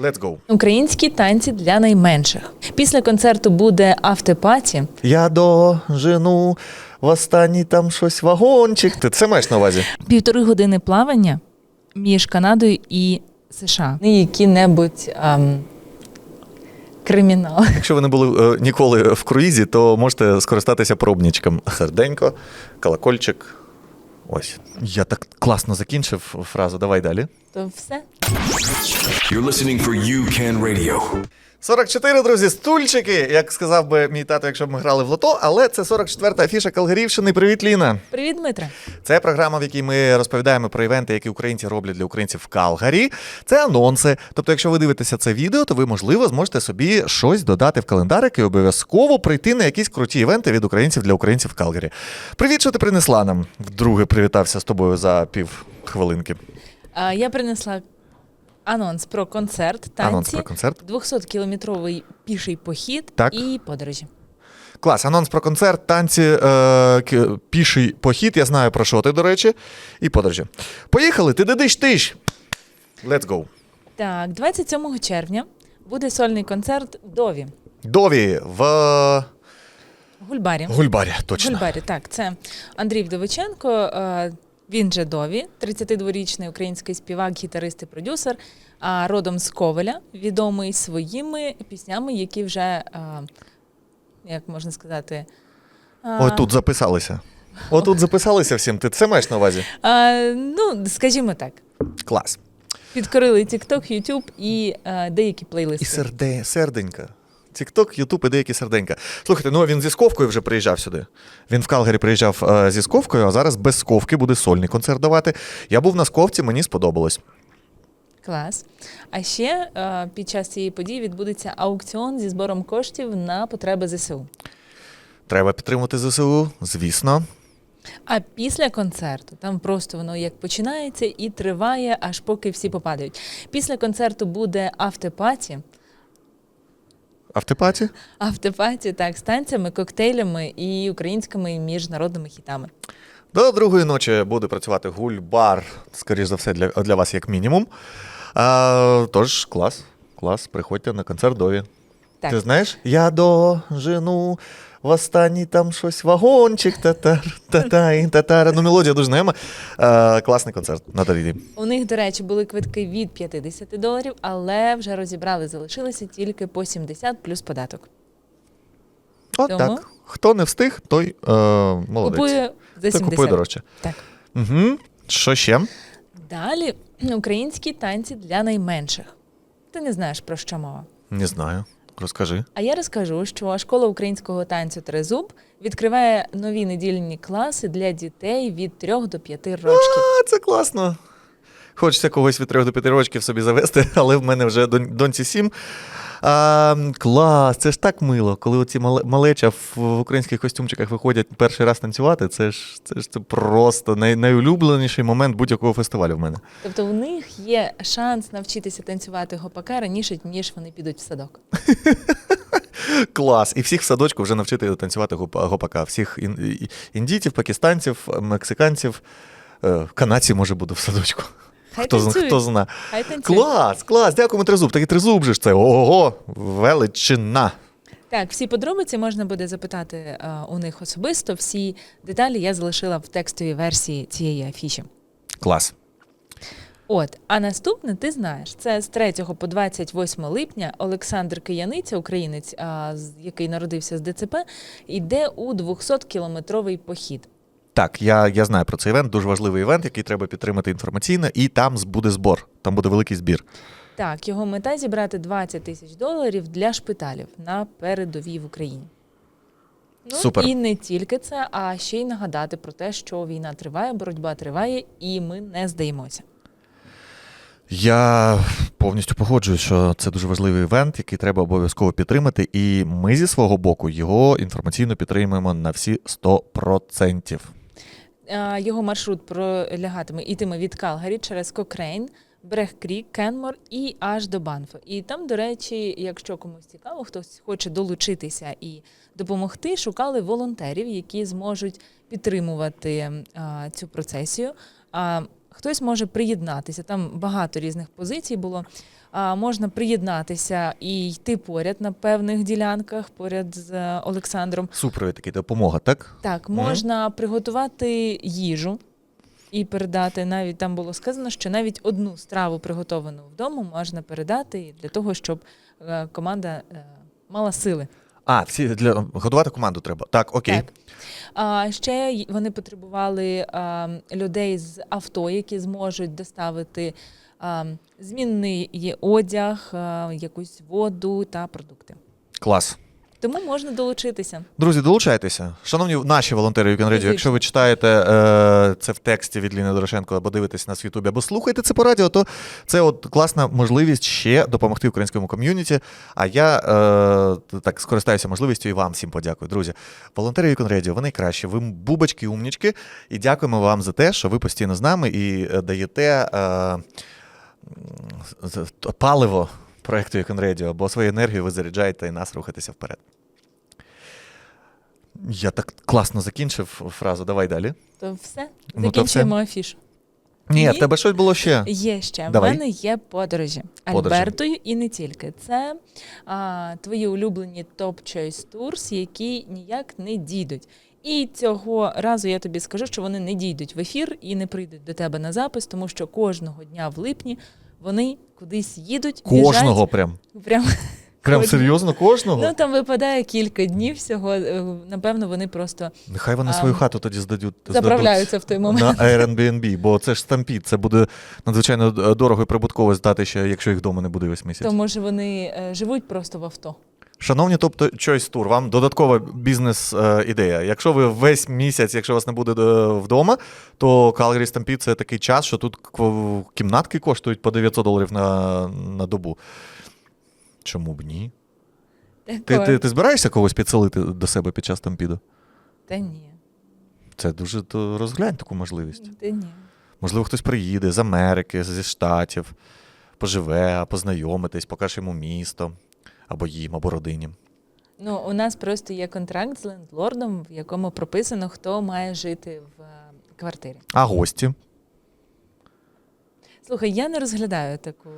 Let's go. Українські танці для найменших. Після концерту буде автопаті. Я дожену в останній там щось вагончик. Ти це маєш на увазі? Півтори години плавання між Канадою і США. Не які-небудь ем, кримінал. Якщо ви не були е, ніколи в круїзі, то можете скористатися пробничком. Серденько, колокольчик. Ось. Я так класно закінчив фразу. Давай далі. То все. You're listening for UCAN Radio. 44, друзі, стульчики, як сказав би мій тато, якщо б ми грали в лото, але це 44-та афіша Калгарівщини. Привіт, Ліна. Привіт, Дмитре. Це програма, в якій ми розповідаємо про івенти, які українці роблять для українців в Калгарі. Це анонси. Тобто, якщо ви дивитеся це відео, то ви, можливо, зможете собі щось додати в календарик і обов'язково прийти на якісь круті івенти від українців для українців в Калгарі. Привіт, що ти принесла нам. Вдруге привітався з тобою за пів хвилинки. Я принесла анонс про концерт, танці, Анонс про концерт. 200-кілометровий піший похід Так. і подорожі. Клас, анонс про концерт, танці, е, к- піший похід. Я знаю про що ти, до речі, і подорожі. Поїхали, ти дидиш тиш. Let's go. Так, 27 червня буде сольний концерт Дові. Дові в в Гульбарі. Гульбарі, точно. Гульбарі, так, це Андрій Вдовиченко. е, Він же Дові, 32-річний український співак, гітарист і продюсер, а родом з Ковеля, відомий своїми піснями, які вже, як можна сказати, Ой, тут записалися. Отут записалися всім. Ти це маєш на увазі? е, ну, скажімо так, Клас. підкорили TikTok, YouTube і е, деякі плейлисти. І серде, серденька. Тікток, Ютуб і деякі серденька. Слухайте, ну він зі сковкою вже приїжджав сюди. Він в Калгарі приїжджав е, зі сковкою, а зараз без сковки буде сольний концерт давати. Я був на сковці, мені сподобалось. Клас. А ще е, під час цієї події відбудеться аукціон зі збором коштів на потреби ЗСУ. Треба підтримувати ЗСУ, звісно. А після концерту там просто воно як починається і триває, аж поки всі попадають. Після концерту буде автопаті. Автопаті? Автопаті, так, з танцями, коктейлями і українськими і міжнародними хітами. До другої ночі буде працювати гульбар, скоріш за все, для, для вас як мінімум. А, тож, клас, клас, приходьте на концерт Дові. Так. Ти знаєш? Я дожену в останній там щось вагончик, татар, татай, татара. Ну, мелодія дуже знайома. А, класний концерт на Давіді. У них, до речі, були квитки від 50 доларів, але вже розібрали, залишилися тільки по 70 плюс податок. От Тому? так. Хто не встиг, той е, молодець. Купує за Той купує дорожче. Так. Угу. Що ще? Далі українські танці для найменших. Ти не знаєш про що мова. Не знаю. Розкажи. А я розкажу, що школа українського танцю Трезуб відкриває нові недільні класи для дітей від 3 до 5 років. А, це класно. Хочеться когось від 3 до 5 років собі завести, але в мене вже донь- доньці 7. А, клас, це ж так мило, коли оці мале- малеча в, українських костюмчиках виходять перший раз танцювати. Це ж це ж це просто най, найулюбленіший момент будь-якого фестивалю в мене. Тобто в них є шанс навчитися танцювати гопака раніше, ніж вони підуть в садок. Клас. І всіх в садочку вже навчити танцювати гопа- гопака. Всіх ін- індійців, пакистанців, мексиканців, е, канадців може буде в садочку. Хай Хто, танцюють. хто зна. Хай танцюють. Клас, клас, дякуємо тризуб. Такий тризуб же ж це. Ого, величина. Так, всі подробиці можна буде запитати е, у них особисто. Всі деталі я залишила в текстовій версії цієї афіші. Клас. От, а наступне ти знаєш, це з 3 по 28 липня Олександр Кияниця, українець, а, з- який народився з ДЦП, йде у 200-кілометровий похід. Так, я, я знаю про цей івент, дуже важливий івент, який треба підтримати інформаційно, і там буде збор. Там буде великий збір. Так, його мета зібрати 20 тисяч доларів для шпиталів на передовій в Україні. Ну Супер. і не тільки це, а ще й нагадати про те, що війна триває, боротьба триває, і ми не здаємося. Я повністю погоджуюсь, що це дуже важливий івент, який треба обов'язково підтримати. І ми зі свого боку його інформаційно підтримуємо на всі 100%. А, Його маршрут пролягатиме ітиме від Калгарі через Кокрейн, Брех Крік, Кенмор і аж до Банфу. І там, до речі, якщо комусь цікаво, хтось хоче долучитися і допомогти, шукали волонтерів, які зможуть підтримувати а, цю процесію. А хтось може приєднатися. Там багато різних позицій було. А, можна приєднатися і йти поряд на певних ділянках, поряд з е, Олександром. Супровід такий допомога, так? Так, можна приготувати їжу і передати. Навіть там було сказано, що навіть одну страву приготовану вдома можна передати для того, щоб е, команда е, мала сили. А, всі для годувати команду треба. Так, окей. Так. А ще вони потребували а, людей з авто, які зможуть доставити а, змінний одяг, а, якусь воду та продукти. Клас. Тому можна долучитися. Друзі, долучайтеся. Шановні наші волонтери Radio, Фізично. якщо ви читаєте е, це в тексті від Ліни Дорошенко або дивитесь нас в Ютубі, або слухаєте це по радіо, то це от класна можливість ще допомогти українському ком'юніті. А я е, так скористаюся можливістю і вам всім подякую. Друзі, волонтери Weekend Radio, ви найкращі, ви бубочки, умнічки. І дякуємо вам за те, що ви постійно з нами і е, даєте е, паливо проекту Weekend Radio, бо свою енергію ви заряджаєте і нас рухатися вперед. Я так класно закінчив фразу. Давай далі. То все, Ну, то закінчуємо афішу. Ні, Ні? в тебе щось було ще. Є ще. Давай. В мене є подорожі. Подорожі. Альбертою і не тільки. Це а, твої улюблені топ Choice Tours, які ніяк не дійдуть. І цього разу я тобі скажу, що вони не дійдуть в ефір і не прийдуть до тебе на запис, тому що кожного дня в липні вони кудись їдуть. Кожного прям. Біжать, прям, Прям Кожного. серйозно кожного? ну там випадає кілька днів всього. е, Напевно, вони просто Нехай вони а, свою хату тоді здадуть. заправляються в той момент. На Airbnb, бо це ж стампід, це буде надзвичайно дорого і прибутково здати ще, якщо їх вдома не буде весь місяць. То може вони е, живуть просто в авто. Шановні, тобто Choice Tour, вам додаткова бізнес-ідея. Якщо ви весь місяць, якщо вас не буде е, вдома, то Calgary Stampede – це такий час, що тут кімнатки коштують по 900 доларів на, на добу. Чому б ні? Ти, Так, ти, ти збираєшся когось підселити до себе під час стампіду? Та ні. Це дуже то розглянь таку можливість. Та ні. Можливо, хтось приїде з Америки, зі Штатів, поживе, познайомитись, покаже йому місто, або їм, або родині. Ну, у нас просто є контракт з лендлордом, в якому прописано, хто має жити в е, квартирі. А гості? Слухай, я не розглядаю таку.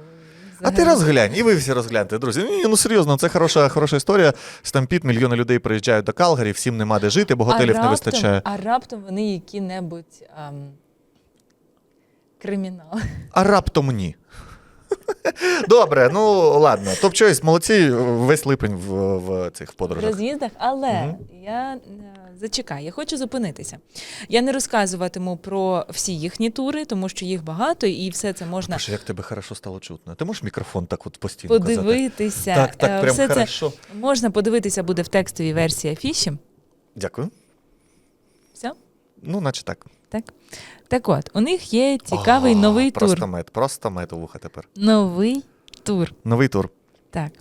А ти розглянь, і ви всі розгляньте, друзі. Ні, ну серйозно, це хороша, хороша історія. Стампід, мільйони людей приїжджають до Калгарі, всім нема де жити, бо готелів а не вистачає. А раптом вони які-небудь ам, кримінал. А раптом ні. Добре, ну ладно. Топ Choice, молодці, весь липень в, в цих в подорожах. роз'їздах, але Мгм. я е, зачекай, я хочу зупинитися. Я не розказуватиму про всі їхні тури, тому що їх багато, і все це можна Боже, як тебе хорошо стало чутно. Ти можеш мікрофон так от постійно казати? подивитися. Так, Е, так, прям все це можна подивитися буде в текстовій версії афіші. Дякую. Все? Ну, наче так. Так. Так от, у них є цікавий О, новий тур. Просто мед, просто мед у вуха тепер. Новий тур. Новий тур. Так.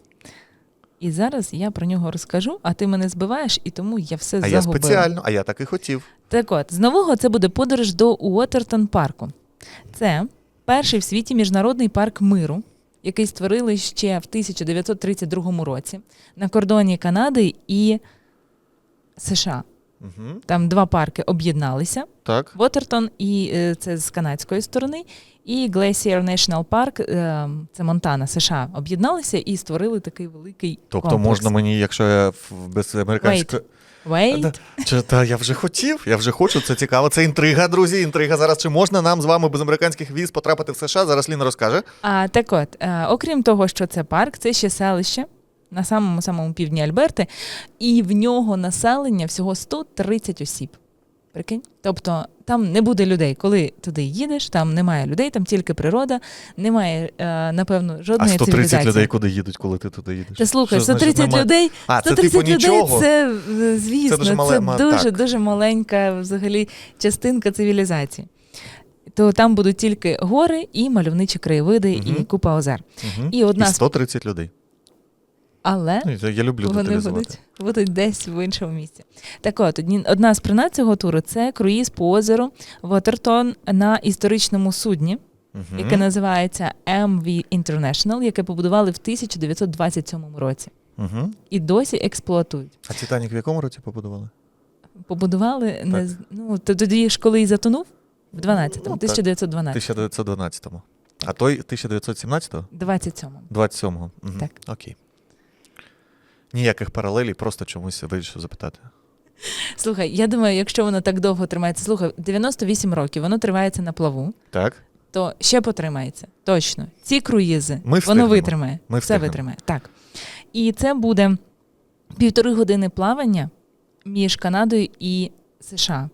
І зараз я про нього розкажу, а ти мене збиваєш, і тому я все А загубила. я спеціально, а я так і хотів. Так от, з нового це буде подорож до Уотертон парку. Це перший в світі міжнародний парк миру, який створили ще в 1932 році на кордоні Канади і США. Угу. Там два парки об'єдналися. Так. Вотертон, і е, це з канадської сторони, і Glacier National Park, е, це Монтана, США, об'єдналися і створили такий великий Тобто комплекс. можна мені, якщо я без американської. Wait. Чи, та я вже хотів, я вже хочу, це цікаво. Це інтрига, друзі. Інтрига. Зараз чи можна нам з вами без американських віз потрапити в США? Зараз Ліна розкаже. А так от, е, окрім того, що це парк, це ще селище на самому самому півдні Альберти, і в нього населення всього 130 осіб. Прикинь? Тобто там не буде людей. Коли туди їдеш, там немає людей, там тільки природа, немає, е, напевно, А жодної 130 цивілізації. людей куди їдуть, коли ти туди їдеш? Та слухай, Що значить 130 людей, А, це 130 типу людей це, е, звісно, Це це дуже дуже, мале- ма- дуже, так. маленька взагалі частинка цивілізації. То там будуть тільки гори і мальовничі краєвиди, і купа озер. Угу. І одна з 130 людей. Але Ну, я- люблю вони будуть, будуть десь в іншому місці. Так от, одна з принад цього туру це круїз по озеру Вотертон на історичному судні, Мгм. яке називається MV International, яке побудували в 1927 році. Мгм. І досі експлуатують. А Титанік в якому році побудували? Побудували не Так. з- ну, то тоді ж коли і затонув. В 12-му, Ну, так. 1912. 1912-му. А той 1917-го? 27-му. 27-го. Угу. Так. Окей. Ніяких паралелей, просто чомусь вирішив запитати. Слухай, я думаю, якщо воно так довго тримається, слухай, 98 років, воно тривається на плаву, Так? то ще потримається. Точно. Ці круїзи, Ми воно встигнемо. витримає. Ми Все встигнемо. витримає. Так. І це буде півтори години плавання між Канадою і США.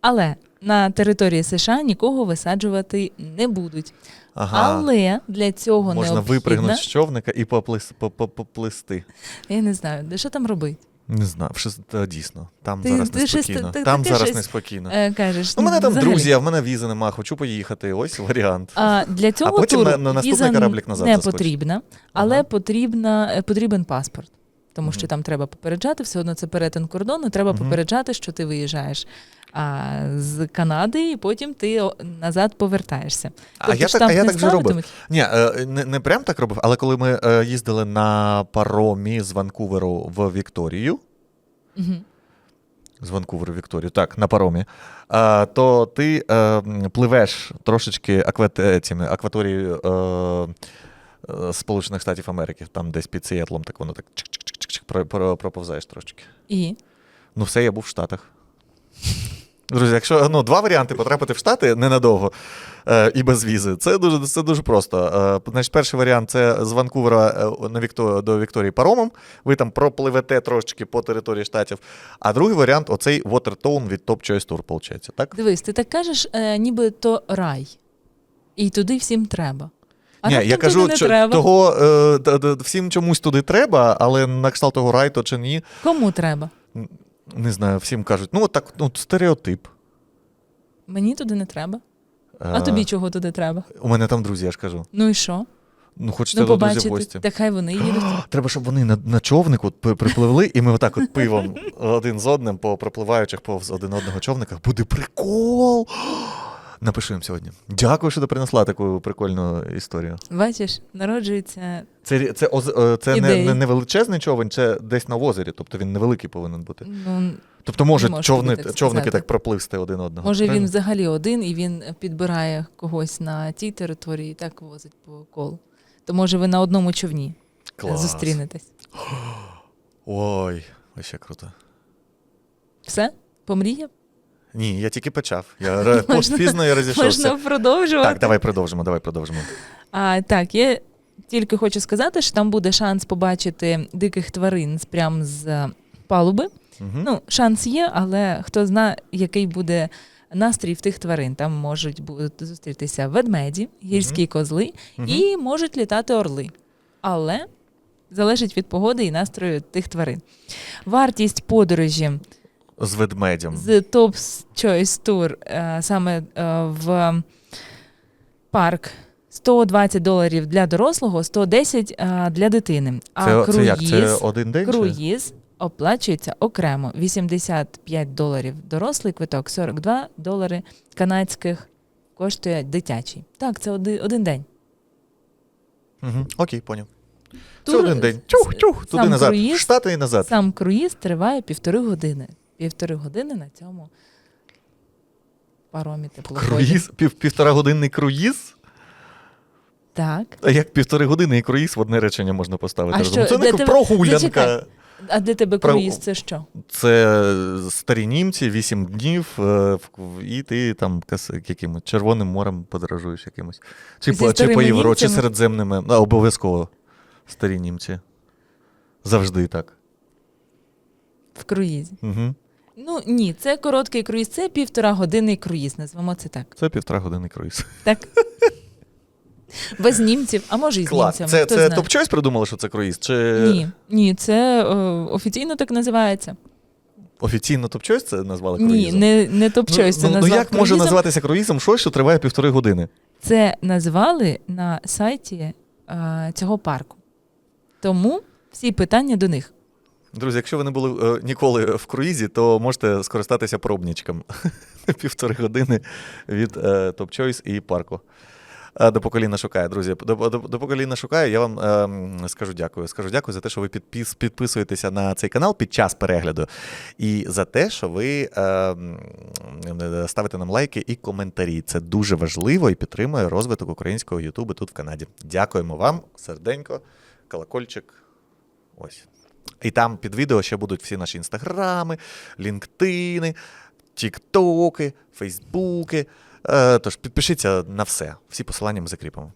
Але на території США нікого висаджувати не будуть. Ага. Але для цього Можна необхідно, випригнути з човника і поплис, по- по- поплисти. я не знаю, де що там робити. Не знаю, дійсно. Там Ти- зараз ти неспокійно. та- там таке зараз щось, неспокійно. Е, кажеш, У мене там взагалі. друзі, а в мене візи нема, хочу поїхати. Ось варіант. А для цього потім туру на- на наступний віза кораблік назад не заскочить. потрібна, але Ага. потрібна, е, потрібен паспорт. Тому що Мгм. там треба попереджати, все одно це перетин кордону, треба Мгм. попереджати, що ти виїжджаєш а, з Канади, і потім ти назад повертаєшся. А Тобто я так, а я так вже робив. Ні, е, не, не прям так робив, але коли ми е, їздили на паромі з Ванкуверу в Вікторію, Мгм. з Ванкуверу в Вікторію, так, на паромі, е, то ти е, пливеш трошечки акваторією е, Сполучених Штатів Америки, там десь під Сіетлом, так воно так чик-чик-чик-чик про- про- проповзаєш трошечки. І Ну, все, я був в Штатах. Друзі, якщо ну, два варіанти потрапити в Штати ненадовго е, і без візи, це дуже, це дуже просто. Е, значить, перший варіант це з Ванкувера е, на Вікто, до Вікторії паромом. Ви там пропливете трошечки по території штатів. А другий варіант оцей Watertown від Top Choice Tour, виходить, так? дивись, ти так кажеш, е, ніби то рай. І туди всім треба. А Ні, я кажу, не що треба. того е, всім чомусь туди треба, але на кшталт того райту чи ні, Кому треба? Не знаю, всім кажуть, ну так, ну стереотип. Мені туди не треба. А Е, тобі чого туди треба? У мене там друзі, я ж кажу. Ну і що? Ну, хочете Ну, до друзів в гості. та хай вони їдуть. Треба, щоб вони на, на човнику припливли, і ми отак от пивом один з одним по пропливаючих повз один одного човниках. Буде прикол! Напишу їм сьогодні. Дякую, що ти принесла таку прикольну історію. Бачиш, народжується Це, це, е, це не, не, не величезний човен, це десь на озері, тобто він невеликий повинен бути. ну, Тобто може можеш човни, так човники так пропливсти один одного. Може, він взагалі один і він підбирає когось на тій території і так возить по колу. То може ви на одному човні Клас. зустрінетесь. Ой, ще круто. Все? Помріяв? Ні, я тільки почав. Я постпізно я розійшовся. Можна продовжувати. Так, давай продовжимо, давай продовжимо. А, так, я тільки хочу сказати, що там буде шанс побачити диких тварин з- прям з е, палуби. Угу. Ну, шанс є, але хто знає, який буде настрій в тих тварин. Там можуть будуть зустрітися ведмеді, гірські козли і можуть літати орли. Але залежить від погоди і настрою тих тварин. Вартість подорожі З ведмедем. з Top Choice Tour е, саме е, в парк 120 доларів для дорослого, 110 е, для дитини. А Це, круїз, це як? Це один день? чи? оплачується окремо 85 доларів дорослий квиток, 42 долари канадських коштує дитячий. Так, це один, один день. Угу. Окей, поняв. Це один день. Чух, чух, туди назад. круїз- Штати і назад. Сам круїз триває півтори години. Півтори години на цьому паромі теплоході. Круїз, пів, півтора годинний круїз? Так. А як півтори години і круїз в одне речення можна поставити? А що, це для не тебе- прогулянка. Зачекай. А де тебе круїз? Це що? Це старі німці, вісім днів, е, і ти там якимось червоним морем подорожуєш якимось. Чи, по, чи по старими Євро, чи середземними. А, обов'язково старі німці. Завжди так. В круїзі. Угу. Ну ні, це короткий круїз, це півтора годинний круїз, назвемо це так. Це півтора години круїз. Так. Без німців, а може і з Клас. німцями. Це, хто це знає. топ-чойс придумали, що це круїз? Чи Ні, ні, це е, офіційно так називається. офіційно топ-чойс це назвали Ні, круїзом? не, не топ-чойс, це ну, ну, назвав як може круїзом. називатися круїзом щось, що триває півтори години? Це назвали на сайті е, цього парку. Тому всі питання до них. Друзі, якщо ви не були е, ніколи в круїзі, то можете скористатися пробнічком півтори години від е, Top Choice і парку. Е, До покоління шукає, друзі. До, до, до покоління шукає. Я вам ем, скажу дякую. Скажу дякую за те, що ви підпис, підписуєтеся на цей канал під час перегляду, і за те, що ви ем, ставите нам лайки і коментарі. Це дуже важливо і підтримує розвиток українського Ютубу тут в Канаді. Дякуємо вам, серденько, колокольчик. Ось. І там під відео ще будуть всі наші інстаграми, лінктини, тіктоки, фейсбуки. Е, тож підпишіться на все. Всі посилання ми закріпимо.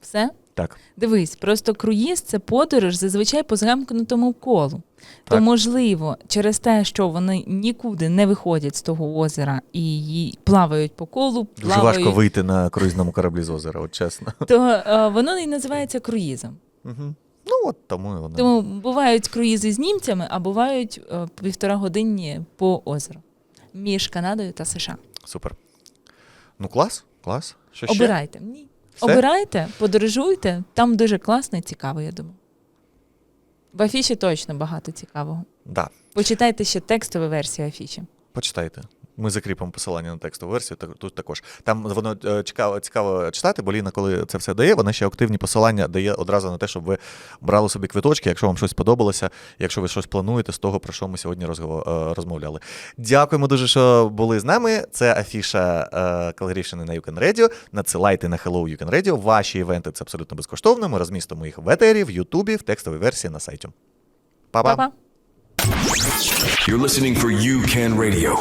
Все? Так. Дивись, просто круїз це подорож зазвичай по замкнутому колу. То, можливо, через те, що вони нікуди не виходять з того озера і її плавають по колу, Дуже плавають, важко вийти на круїзному кораблі з озера, от чесно. то е, воно і називається круїзом. Угу. Ну, от тому і воно. Тому бувають круїзи з німцями, а бувають е, півтора годинні по озеру між Канадою та США. Супер. Ну, клас, клас. Що ще? Обирайте. Ні. Все? Обирайте, подорожуйте. Там дуже класно і цікаво, я думаю. В афіші точно багато цікавого. Да. Почитайте ще текстову версію афіші. Почитайте. Ми закріпимо посилання на текстову версію. так- Тут також. Там воно е, цікаво, цікаво читати, бо Ліна, коли це все дає, вона ще активні посилання дає одразу на те, щоб ви брали собі квиточки, якщо вам щось сподобалося, якщо ви щось плануєте з того, про що ми сьогодні розгов- е, розмовляли. Дякуємо дуже, що були з нами. Це афіша Калгарівщини на Юкен Radio. Надсилайте на Hello Юкен Radio. Ваші івенти це абсолютно безкоштовно. Ми розмістимо їх в етері, в Ютубі, в текстовій версії на сайті. Па-па! Па-па! You're listening for UCAN Radio.